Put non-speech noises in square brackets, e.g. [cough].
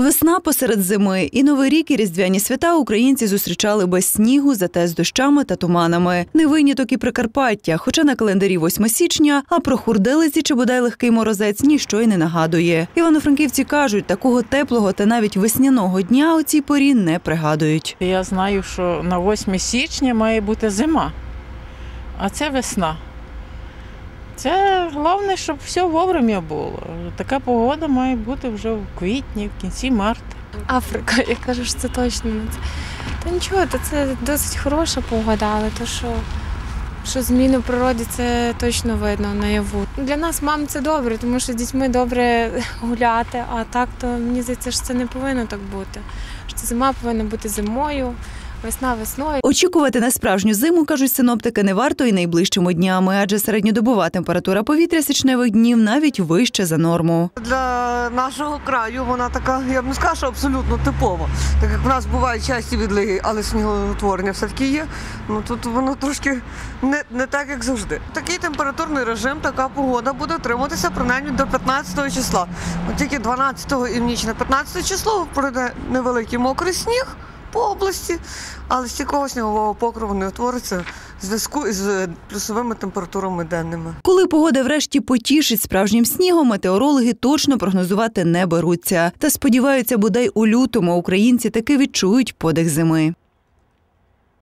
Весна посеред зими і новий рік і різдвяні свята українці зустрічали без снігу, зате з дощами та туманами. Не виняток і Прикарпаття, хоча на календарі 8 січня, а про хурделиці чи бодай легкий морозець ніщо й не нагадує. Івано-франківці кажуть, такого теплого та навіть весняного дня у цій порі не пригадують. Я знаю, що на 8 січня має бути зима, а це весна. Це головне, щоб все вовремя було. Така погода має бути вже в квітні, в кінці марта. Африка, я кажу, що це точно не. Та нічого, то це досить хороша погода, але то, що, що зміни в природі, це точно видно наяву. Для нас, мам, це добре, тому що з дітьми добре [laughs] гуляти, а так то мені здається, що це не повинно так бути. Що зима повинна бути зимою, весна весною. Очікувати на справжню зиму, кажуть синоптики, не варто і найближчими днями, адже середньодобова температура повітря січневих днів навіть вище за норму. Для нашого краю вона така, я б не сказала, що абсолютно типова. Так як в нас бувають часті відлиги, але снігоутворення все-таки є. Ну тут воно трошки не, не так, як завжди. Такий температурний режим, така погода буде триматися принаймні до 15 числа. От тільки 12 і в ніч на 15 число пройде невеликий мокрий сніг по області, але стійкого снігового покрову не утвориться в зв'язку із плюсовими температурами денними. Коли погода врешті потішить справжнім снігом, метеорологи точно прогнозувати не беруться. Та сподіваються, бодай у лютому українці таки відчують подих зими.